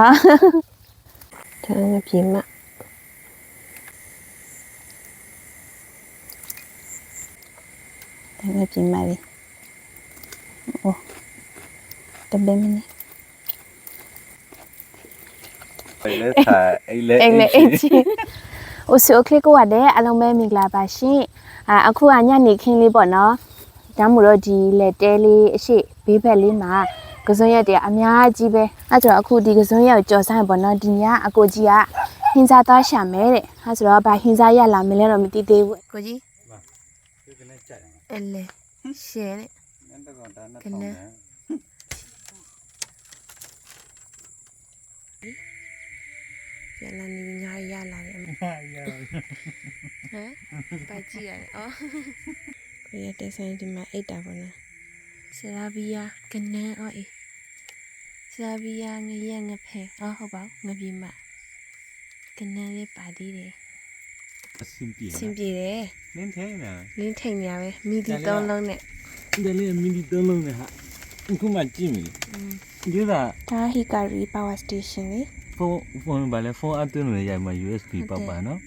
ဟာဒါငါပြင်မဒါငါပြင်မလေးโอ้တပင်းမနေအဲ့လေအဲ့လေအဲ့ချီအိုစီအိုကလစ်ကိုရတဲ့အလုံးပဲမင်္ဂလာပါရှင်အခုကညနေခင်းလေးပေါ့နော်ဒါမှမဟုတ်ဒီလက်တဲလေးအရှိဘေးဘက်လေးမှာ ကစွန်းရက်တည်းအများကြီးပဲအဲဆိုတော့အခုဒီကစွန်းရက်ကိုကြော်ဆိုင်ပေါ့နော်ဒီညအကိုကြီးကဟင်းစားသားရှာမဲတဲ့အဲဆိုတော့ဘာဟင်းစားရလာမလဲတော့မသိသေးဘူးကိုကြီးဒီကနေ့ကြိုက်တယ်အလေရှယ်တဲ့နန်းတကောင်ဒါနဲ့ကနန်းထောင်းတယ်ရလာနေညာရလာတယ်ဟာရဟမ်ပါကြည့်ရတယ်အော်ကိုရတဲ့ဆိုင်ဒီမှာအိတ်တာပေါ့နော် ဆရာဘီယာကနန်းအော်အေးဆရာဘီယာငရဲငဖဲအော်ဟုတ်ပါငပြီမကနန်းလေးပါသေးတယ်အဆင်ပြေအဆင်ပြေတယ်လင်းထိုင်နာလင်းထိုင်ညာပဲမိဒီသုံးလုံးနဲ့ဒါလေးမိဒီသုံးလုံးနဲ့ဟာအခုမှကြည့်မိလေဒီကဒါဟီကာရီပါဝါစတေးရှင်းလေဖုန်းဖုန်းဘာလဲဖုန်းအတင်းလို့ရမှာ USB ပေါ့ပါနော်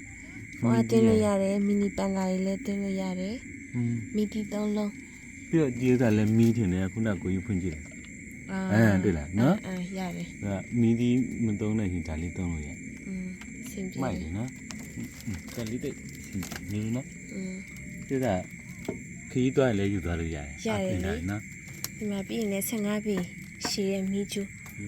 ဖုန်းအတင်းလို့ရတယ်မီနီပန်လာတွေလည်းတင်းလို့ရတယ်မိဒီသုံးလုံး ပြီးတော့ဒီဥစ္စာလည်းမီးထင်တယ်ခုနကကိုကြီးဖွင့်ကြည့်တယ် အာ အဲတွေ့လားနော် အာရတယ် ဒါမီးဒီမသုံးတဲ့ရင်ဒါလေးသုံးလို့ရ อืมအဆင်ပြေ မိုက်တယ်နော်ကလေးတိတ်နေနော် อืม ဒီကခီးသွားလည်းယူသွားလို့ရတယ် ရတယ်လေ နော် ဒီမှာပြီးရင်လည်း15ပြီရှည်ရဲ့မီကျူ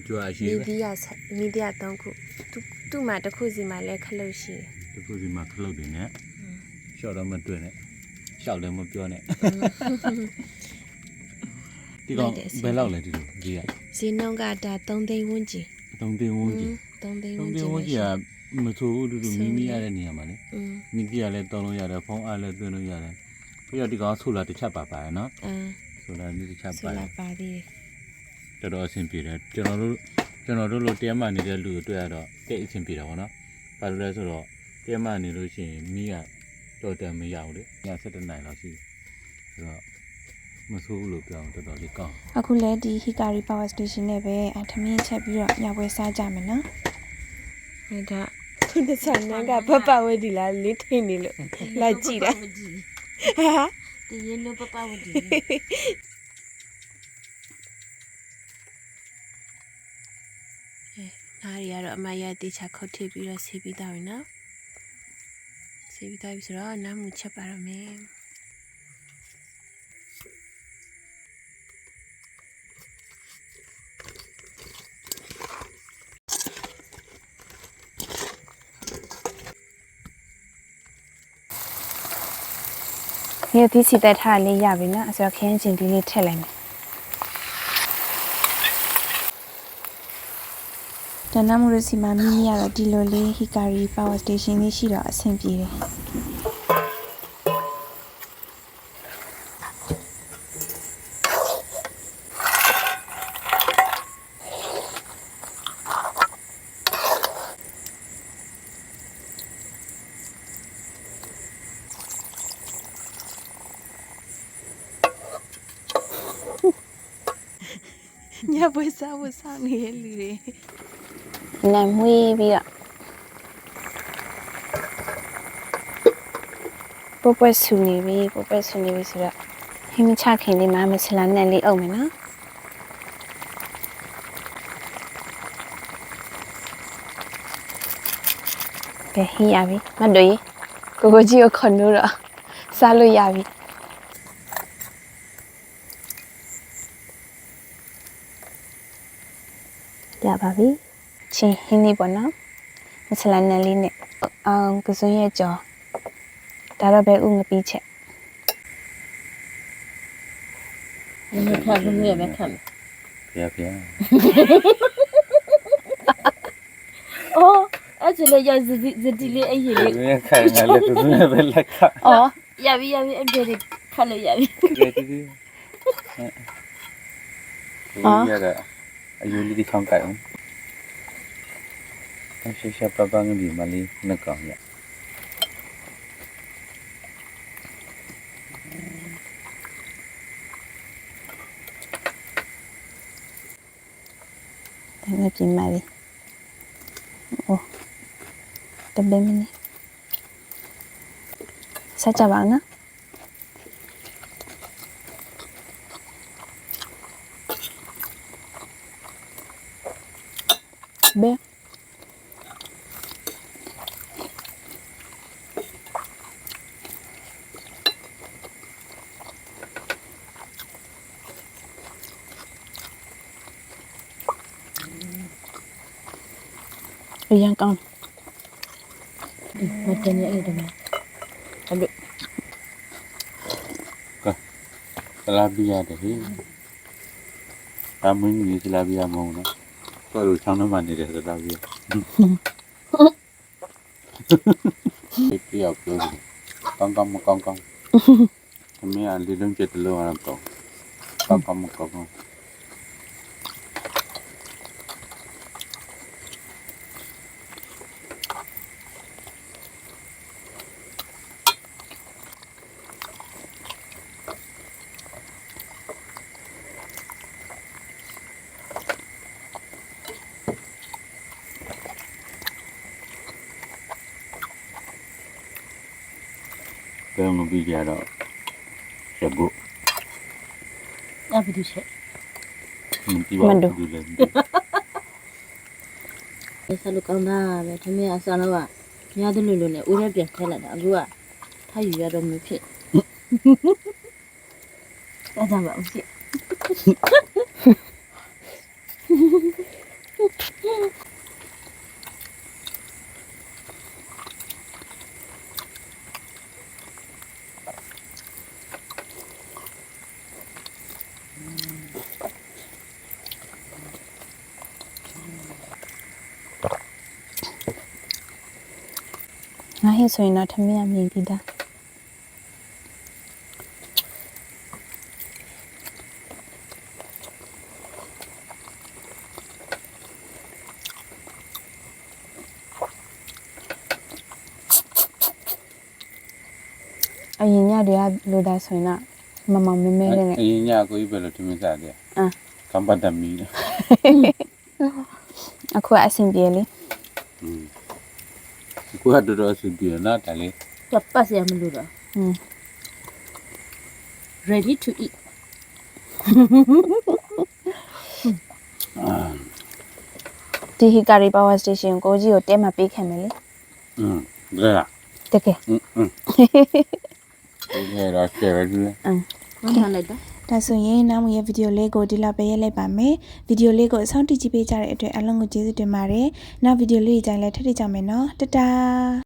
ကြွားရှိ မီ ပဲ ဒီယာမီဒီယာ3ခုသူသူ့မှာတစ်ခုစီမှာလည်းခလုတ်ရှိတယ် ဒီခုစီမှာခလုတ်တွေနဲ့ရှော့တော့မတွေ့နဲ့ ရှောက်လည်းမပြောနဲ့ဒီကောင်ဘယ်လောက်လဲဒီလိုကြီးကဈေးနှုန်းကဒါ3သိန်းဝန်းကျင်သုံးသိန်းဝန်းကျင်3သိန်းဝသုံးန်းကျသိင်န်းဝန်းကျင်ကမဆိုးဘူးတူတူမိမိရတဲ့နေရာမှာလေอืมမိကြီးကလည်းတုံးလို့ရတယ်ဖုန်းအားလည်းသွင်းလို့ရတယ်ပြီးတော့ဒီကောင်ဆူလာတစ်ချက်ပါပါရနော်အာဆူလာတစ်ချက်ဆိုပါရလာပါသေးတယ်တော်တော်အဆင်ပြေတယ်ကျွန်တော်တို့ကျွန်တော်တို့လိုတဲမှနေတဲ့လူတွေတွေ့ရတော့တိတ်အဆင်ပြေတာပေါ့နော်ဘာလို့လဲဆိုတော့တဲမှနေလို့ရှိရင်မိက တော်တယ်မရဘူးလေည7နိုင်လောက်ရှိတယ်ဆိုတော့မဆိုးဘူးလို့ပြောအောင်တော်တော်လေးကောင်းအခုလည်းဒီ Hikari Power Station နဲ့ပဲအထမင်းချက်ပြီးတော့ညပွဲစားကြမယ်နော်အဲဒါသူတစ်ဆိုင်နန်းကဘဘဝဲဒီလားလေးထိန်နေလို့လာကြည့်တာဟာတရေလို့ပပဝတီနားရီကတော့အမရတေချာခုတ်ထည့်ပြီးတော့ဆေးပြီးသားပြီနော် ဆေးပြီးသားပြီဆိုတော့နားမူချက်ပါတော့မယ်ဒီဒီစီတက်ထားလေးရပြီနော်အဲ့ဆိုခင်းချင်းဒီလေးထည့်လိုက်မယ် တနမှုရစီမမီမီကတော့ဒီလိုလေး Hikari Power Station လေးရှိတော့အဆင်ပြေတယ်ညပွဲစားဖို့စောင့်နေတဲ့လူတွေ နံမွေးပြီးတော့ပပဆူနေပြီပပဆူနေပြီဆိုတော့ဟင်းမချခင်လေးမှာမချလာနဲ့လေးအုပ်မယ်နော်ကဲဟင်းရပြီမတ်တို့ရေကိုကိုကြီးကိုခွန်လို့တော့စားလို့ရပြီရပါပြီ ချင်းဟင်းလေးပေါ့နော်မဆလာနယ်လေးနဲ့အောင်ကစွန်းရဲ့ကြော်ဒါတော့ပဲဥငပီးချက်မခတ်ဘူးရဲ့မခတ်ဖျားဖျားအော်အဲ့ဒါလေရဇဒီဇဒီလေးအဲ့ရလေးဘယ်ခိုင်ငါလည်းသူနဲ့ပဲလက်ခအော်ရပြီရပြီအဲ့ဒါလေးခတ်လို့ရပြီကဲတီးတီးဟာရတာအယူလေးဒီခေါင်းကြိုက်အောင်အရှိရှိပပင ဒီမလီနကောင်ရဒါငါပြင်ပါလေ တပင်းမနေဆက်ကြပါဦးနော်ဘယ် အရင်ကောင်းမတင်ရအဲ့ဒါမှအဲ့လိုဆလာဘီယာတည်းဟေးအမင်းကြီးဆလာဘီယာမဟုတ်နော်တော်လို့ချောင်းထဲမှာနေတဲ့ဆလာဘီယာဒီပြောက်ပြောတယ်ကောင်းကောင်းမကောင်းကောင်းအမေအလေးလုံးချက်တလုံးအောင်တော့ကောင်းကောင်းမကောင်းကောင်း ဘယ်မှာပြီးကြတော့ချက်ကိုအဲ့ဘယ်သူချက်မကြည့်ပါဘူးလေအဲ့ဆလူကောင်းတာပဲတမင်အစားတော့ကညတယ်လို့လို့နဲ့ဦးရဲပြန်ခဲလိုက်တာအခုကထားယူရတော့မဖြစ်အဲ့ဒါမှမဖြစ် ငါဟိဆိုရင်တော့ထမင်းကမြင်ပြီးသားအရင်ညတည်း ကလိုတာဆိုရင်တော့မမမဲမဲလေးနဲ့ အရင်ညကိုကြီးပဲလို့ထမင်းစားတယ် အင်း ကမ်ပတ်တမီ အခုကအဆင်ပြေလေ ကိုကတော်တော်ဆူပြေနော်တလေ ကပတ်စရမလို့တော့ อืม ready to eat ဒီဟီကာရီပါဝါစတေရှင်ကိုကြီးကိုတဲမှာပေးခဲ့မယ်လေ อืมဒါလား တကယ် อืมอืมဒီတော့ဆယ်ရည် ဟုတ်တယ်လိုက်တာ ဒါဆိုရင်နောက်မရဲ့ဗီဒီယိုလေးကိုဒီလောက်ပဲရက်လိုက်ပါမယ်ဗီဒီယိုလေးကိုအဆုံးထိကြည့်ပေးကြတဲ့အတွက်အလုံးကိုကျေးဇူးတင်ပါတယ်နောက်ဗီဒီယိုလေးကြိုင်လဲထပ်ထကြမယ်နော်တတား